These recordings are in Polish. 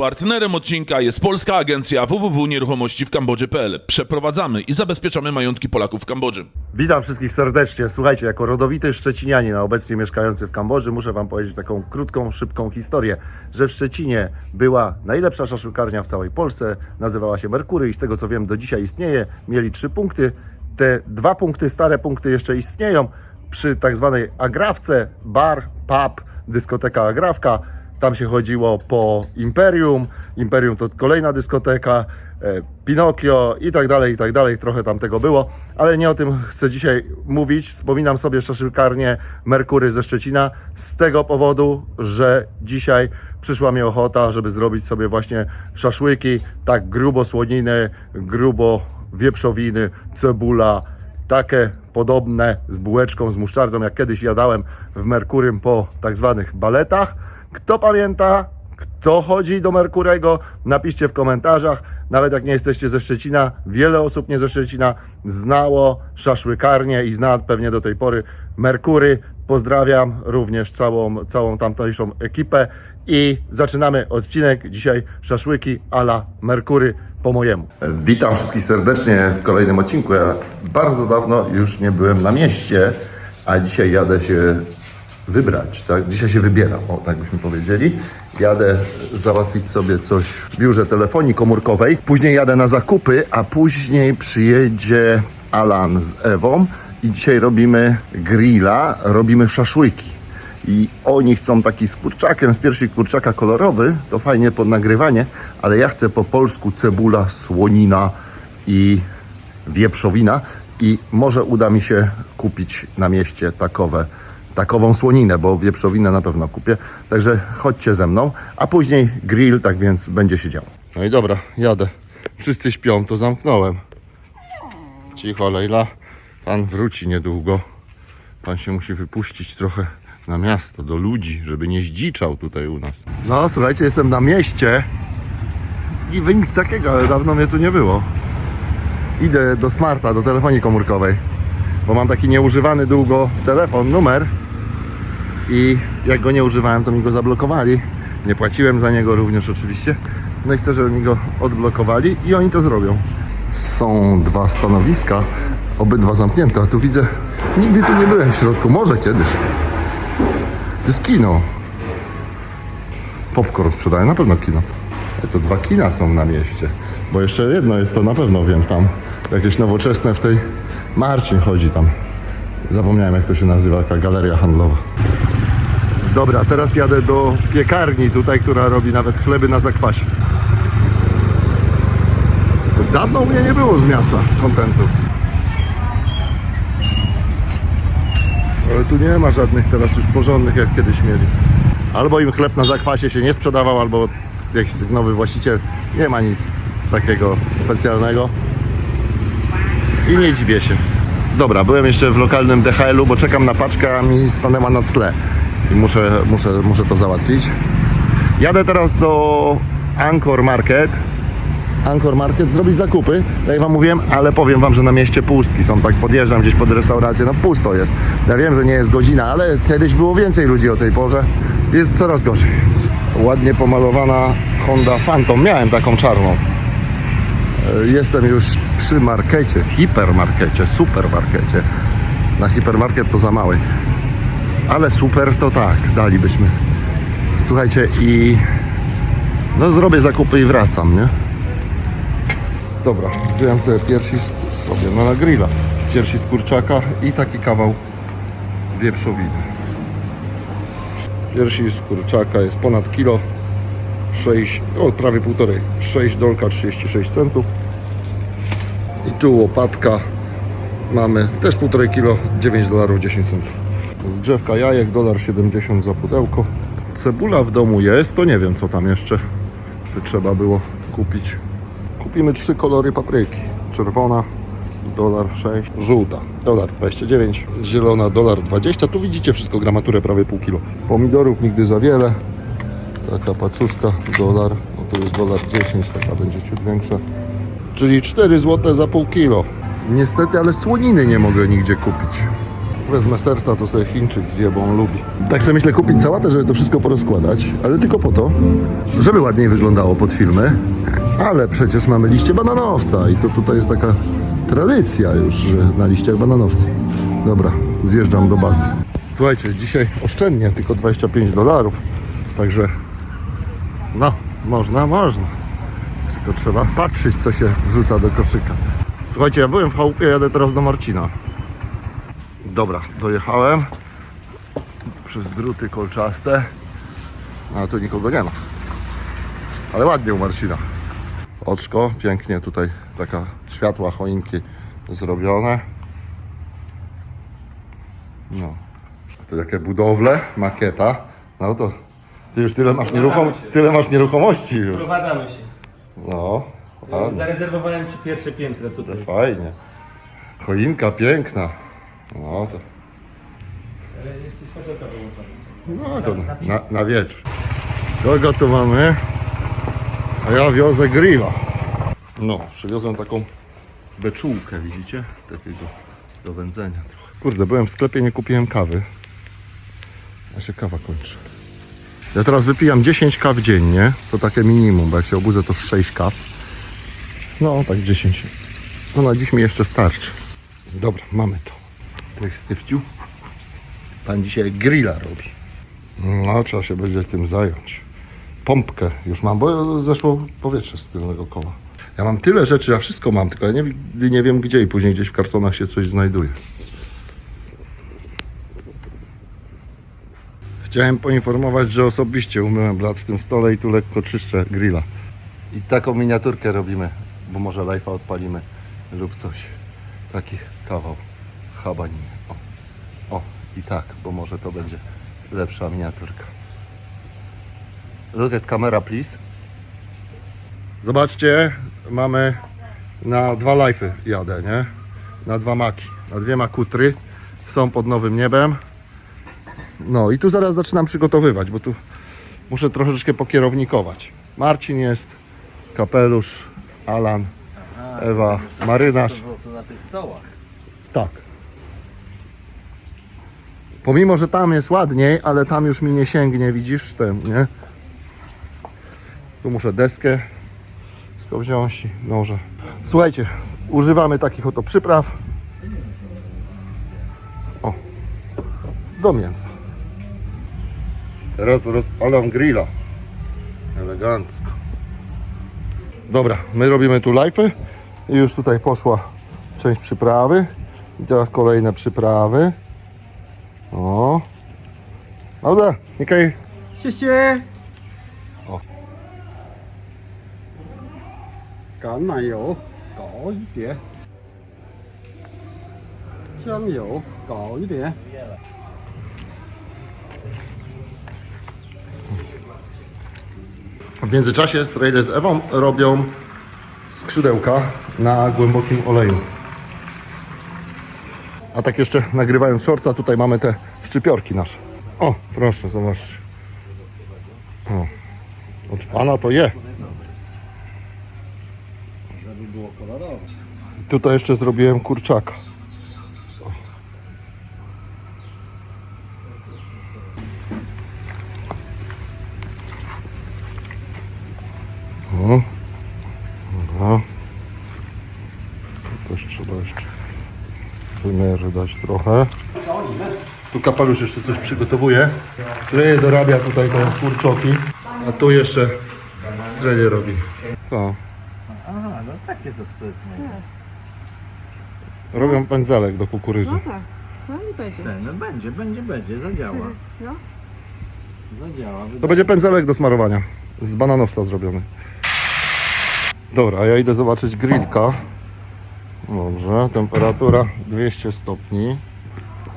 Partnerem odcinka jest polska agencja www.nieruchomości w Kambodży.pl. Przeprowadzamy i zabezpieczamy majątki Polaków w Kambodży. Witam wszystkich serdecznie. Słuchajcie, jako rodowity Szczecinianin, a obecnie mieszkający w Kambodży, muszę Wam powiedzieć taką krótką, szybką historię, że w Szczecinie była najlepsza szaszłykarnia w całej Polsce, nazywała się Merkury i z tego co wiem do dzisiaj istnieje, mieli trzy punkty. Te dwa punkty, stare punkty jeszcze istnieją przy tak zwanej Agrawce, bar, pub, dyskoteka Agrawka. Tam się chodziło po Imperium. Imperium to kolejna dyskoteka, e, Pinokio i tak dalej, i tak dalej. Trochę tam tego było, ale nie o tym chcę dzisiaj mówić. Wspominam sobie szaszłykarnię Merkury ze Szczecina z tego powodu, że dzisiaj przyszła mi ochota, żeby zrobić sobie właśnie szaszłyki, tak grubo słoniny, grubo wieprzowiny, cebula, takie podobne z bułeczką, z musztardą, jak kiedyś jadałem w Merkurym po tak zwanych baletach. Kto pamięta, kto chodzi do Merkurego, napiszcie w komentarzach. Nawet jak nie jesteście ze Szczecina, wiele osób nie ze Szczecina znało szaszłykarnię i zna pewnie do tej pory Merkury. Pozdrawiam również całą, całą tamtejszą ekipę i zaczynamy odcinek. Dzisiaj szaszłyki ala Merkury po mojemu. Witam wszystkich serdecznie w kolejnym odcinku. Ja bardzo dawno już nie byłem na mieście, a dzisiaj jadę się wybrać, tak? Dzisiaj się wybieram, o tak byśmy powiedzieli. Jadę załatwić sobie coś w biurze telefonii komórkowej. Później jadę na zakupy, a później przyjedzie Alan z Ewą i dzisiaj robimy grilla, robimy szaszłyki. I oni chcą taki z kurczakiem, z piersi kurczaka kolorowy, to fajnie pod nagrywanie, ale ja chcę po polsku cebula, słonina i wieprzowina i może uda mi się kupić na mieście takowe, takową słoninę, bo wieprzowinę na pewno kupię. Także chodźcie ze mną, a później grill, tak więc będzie się działo. No i dobra, jadę. Wszyscy śpią, to zamknąłem. Cicho, Lejla. Pan wróci niedługo. Pan się musi wypuścić trochę na miasto, do ludzi, żeby nie zdziczał tutaj u nas. No, słuchajcie, jestem na mieście. I wy nic takiego, ale dawno mnie tu nie było. Idę do smarta, do telefonii komórkowej, bo mam taki nieużywany długo telefon, numer i jak go nie używałem, to mi go zablokowali. Nie płaciłem za niego również oczywiście. No i chcę, żeby mi go odblokowali i oni to zrobią. Są dwa stanowiska, obydwa zamknięte, a tu widzę, nigdy tu nie byłem w środku, może kiedyś. To jest kino. Popcorn sprzedaję, na pewno kino. To dwa kina są na mieście. Bo jeszcze jedno jest to na pewno wiem tam. Jakieś nowoczesne w tej Marcin chodzi tam. Zapomniałem jak to się nazywa, taka galeria handlowa. Dobra, teraz jadę do piekarni tutaj, która robi nawet chleby na zakwasie. Dawno u mnie nie było z miasta kontentu. Ale tu nie ma żadnych teraz już porządnych jak kiedyś mieli. Albo im chleb na zakwasie się nie sprzedawał, albo jakiś nowy właściciel. Nie ma nic takiego specjalnego. I nie dziwię się. Dobra, byłem jeszcze w lokalnym DHL-u, bo czekam na paczkę, a mi stanęła na tle. I muszę, muszę, muszę to załatwić. Jadę teraz do Anchor Market. Anchor Market zrobić zakupy, tak jak wam mówiłem, ale powiem wam, że na mieście pustki są, tak podjeżdżam gdzieś pod restaurację, no pusto jest. Ja wiem, że nie jest godzina, ale kiedyś było więcej ludzi o tej porze, jest coraz gorzej. Ładnie pomalowana Honda Phantom, miałem taką czarną. E, Jestem już przy markecie, hipermarkecie, supermarkecie. Na hipermarket to za mały, ale super to tak, dalibyśmy. Słuchajcie i no zrobię zakupy i wracam, nie? Dobra, wziąłem sobie piersi sobie no na grilla. Piersi z kurczaka i taki kawał wieprzowiny. Piersi z kurczaka jest ponad kilo. 6, o prawie półtorej. 6 dolka 36 centów. I tu łopatka mamy też półtorej kilo, 9 dolarów 10 centów. Z drzewka jajek, dolar 70 za pudełko. Cebula w domu jest, to nie wiem co tam jeszcze by trzeba było kupić. Kupimy trzy kolory papryki. Czerwona, dolar 6, żółta, dolar 29, zielona, dolar 20. Tu widzicie wszystko, gramaturę prawie pół kilo. Pomidorów nigdy za wiele. Taka paczuszka, dolar, no tu jest dolar 10, taka będzie ciut większa. Czyli 4 zł za pół kilo. Niestety, ale słoniny nie mogę nigdzie kupić. Wezmę serca, to sobie Chińczyk zje, bo on lubi. Tak sobie myślę kupić sałatę, żeby to wszystko porozkładać, ale tylko po to, żeby ładniej wyglądało pod filmy. Ale przecież mamy liście bananowca i to tutaj jest taka tradycja już, że na liściach bananowca. Dobra, zjeżdżam do bazy. Słuchajcie, dzisiaj oszczędnie, tylko 25 dolarów, także no, można, można. Tylko trzeba wpatrzyć, co się wrzuca do koszyka. Słuchajcie, ja byłem w chałupie, jadę teraz do Marcina. Dobra, dojechałem przez druty kolczaste, a tu nikogo nie ma. Ale ładnie u Marcina. Oczko, pięknie tutaj taka światła choinki zrobione. No, a to jakie budowle, makieta. No to ty już tyle masz, nieruchom tyle masz nieruchomości już. Prowadzamy się. No, ładnie. Zarezerwowałem Ci pierwsze piętro tutaj. Fajnie. Choinka piękna. No to, no to na, na wieczór. Kogo tu mamy? A ja wiozę grilla. No, przywiozłem taką beczułkę, widzicie? Takiego do wędzenia. Kurde, byłem w sklepie, nie kupiłem kawy. A się kawa kończy. Ja teraz wypijam 10 kaw dziennie. To takie minimum, bo jak się obudzę to 6 kaw. No, tak 10. No na dziś mi jeszcze starczy. Dobra, mamy to. Jest styfciu. Pan dzisiaj grilla robi. No, trzeba się będzie tym zająć. Pompkę już mam, bo zeszło powietrze z tylnego koła. Ja mam tyle rzeczy, ja wszystko mam, tylko ja nie, nie wiem gdzie i później gdzieś w kartonach się coś znajduje. Chciałem poinformować, że osobiście umyłem blat w tym stole i tu lekko czyszczę grilla. I taką miniaturkę robimy, bo może live'a odpalimy lub coś. Taki kawał habaniny. O. o, i tak, bo może to będzie lepsza miniaturka. Look at camera, please. Zobaczcie, mamy na dwa live'y jadę, nie? Na dwa maki, na dwie makutry. Są pod nowym niebem. No i tu zaraz zaczynam przygotowywać, bo tu muszę troszeczkę pokierownikować. Marcin jest, kapelusz, Alan, Ewa, marynarz. tu na tych stołach. Tak. Pomimo, że tam jest ładniej, ale tam już mi nie sięgnie, widzisz ten, nie? Tu muszę deskę tylko wziąć i noże. Słuchajcie, używamy takich oto przypraw. O, do mięsa. Teraz rozpalam grilla. Elegancko. Dobra, my robimy tu live'y i już tutaj poszła część przyprawy. I teraz kolejne przyprawy. O. Dobra, Nikaj. 谢谢。好。橄榄油搞一点，香油搞一点。 W międzyczasie Strejle z Ewą robią skrzydełka na głębokim oleju. A tak jeszcze nagrywając shortsa, tutaj mamy te szczypiorki nasze. O, proszę, zobaczcie. O. Od pana to je. Tutaj jeszcze zrobiłem kurczaka. O. Dobra. Tu też trzeba jeszcze wymiary dać trochę. Tu kapelusz jeszcze coś przygotowuje. Streje dorabia tutaj te kurczoki. A tu jeszcze Streje robi. To. Aha, no takie to sprytne. Robią pędzelek do kukurydzy. No tak, no i będzie. Ten, no będzie, będzie, będzie, zadziała. No. Zadziała. To będzie pędzelek do smarowania. Z bananowca zrobiony. Dobra, a ja idę zobaczyć grillka. Dobrze, temperatura 200 stopni.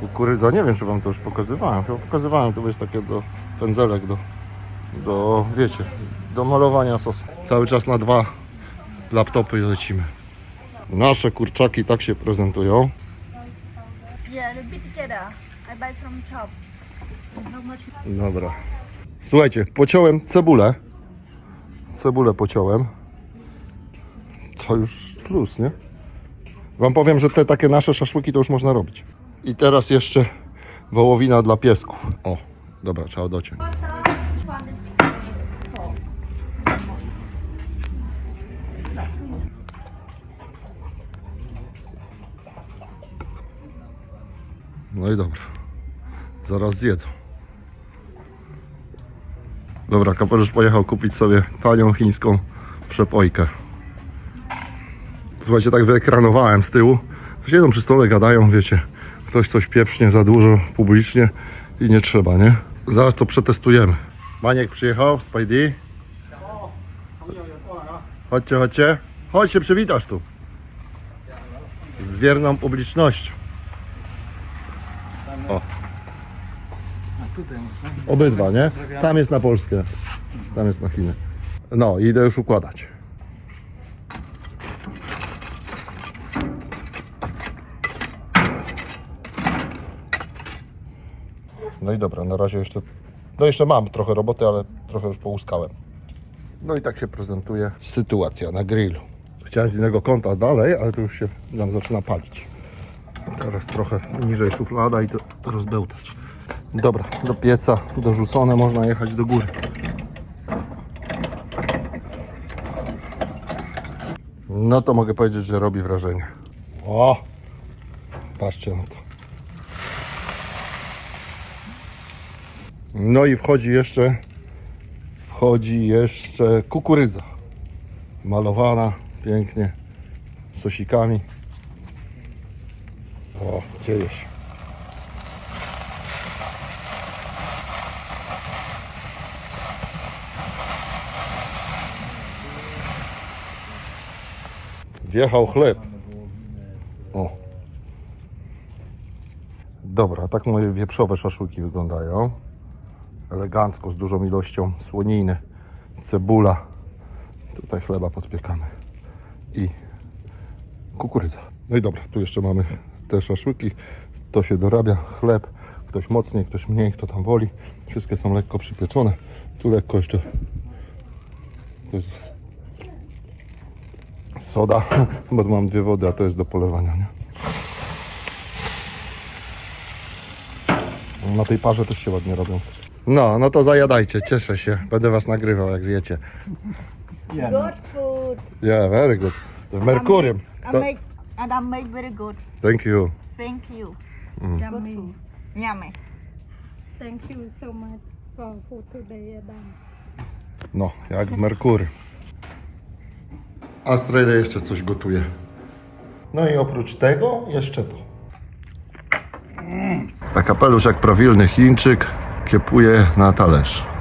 Kukurydza, nie wiem czy wam to już pokazywałem. Chyba pokazywałem, to jest takie do pędzelek do, do wiecie, do malowania sosu. Cały czas na dwa laptopy lecimy. Nasze kurczaki tak się prezentują. Dobra. Słuchajcie, pociąłem cebulę. Cebulę pociąłem. To już plus, nie? Wam powiem, że te takie nasze szaszłyki to już można robić. I teraz jeszcze wołowina dla piesków. O, dobra, trzeba dociąć. No i dobra. Zaraz zjedzą. Dobra, kapelusz pojechał kupić sobie tanią chińską przepojkę. Słuchajcie, tak wyekranowałem z tyłu. Siedzą przy stole, gadają, wiecie. Ktoś coś pieprznie za dużo publicznie i nie trzeba, nie? Zaraz to przetestujemy. Maniek przyjechał, Spidey. Chodźcie, chodźcie. Chodź się przywitasz tu. Z wierną publicznością. O, obydwa, nie? Tam jest na Polskę, tam jest na Chiny. No, idę już układać. No i dobra, na razie jeszcze, no jeszcze mam trochę roboty, ale trochę już pouskałem. No i tak się prezentuje sytuacja na grillu. Chciałem z innego kąta dalej, ale to już się nam zaczyna palić. Teraz trochę niżej szuflada i to rozbełtać. Dobra, do pieca dorzucone, można jechać do góry. No to mogę powiedzieć, że robi wrażenie. O! Patrzcie na to. No i wchodzi jeszcze wchodzi jeszcze kukurydza. Malowana pięknie sosikami. O, dzieje się. Wjechał chleb. O. Dobra, tak moje wieprzowe szaszłyki wyglądają. Elegancko, z dużą ilością słoniny, cebula. Tutaj chleba podpiekamy. I kukurydza. No i dobra, tu jeszcze mamy te szaszłyki. To się dorabia, chleb. Ktoś mocniej, ktoś mniej, kto tam woli. Wszystkie są lekko przypieczone. Tu lekko jeszcze to jest soda, bo mam dwie wody, a to jest do polewania, nie? Na tej parze też się ładnie robią. No, no to zajadajcie, cieszę się. Będę was nagrywał, jak zjecie. Good food. Yeah, very good. W Merkurym. I make and I make very good. Thank you. Thank you. Mm. Food. Yummy. Thank you so much for food today, Adam. No, jak w Merkury. Astrele jeszcze coś gotuje. No i oprócz tego jeszcze to. A kapelusz jak prawilny Chińczyk kiepuje na talerz.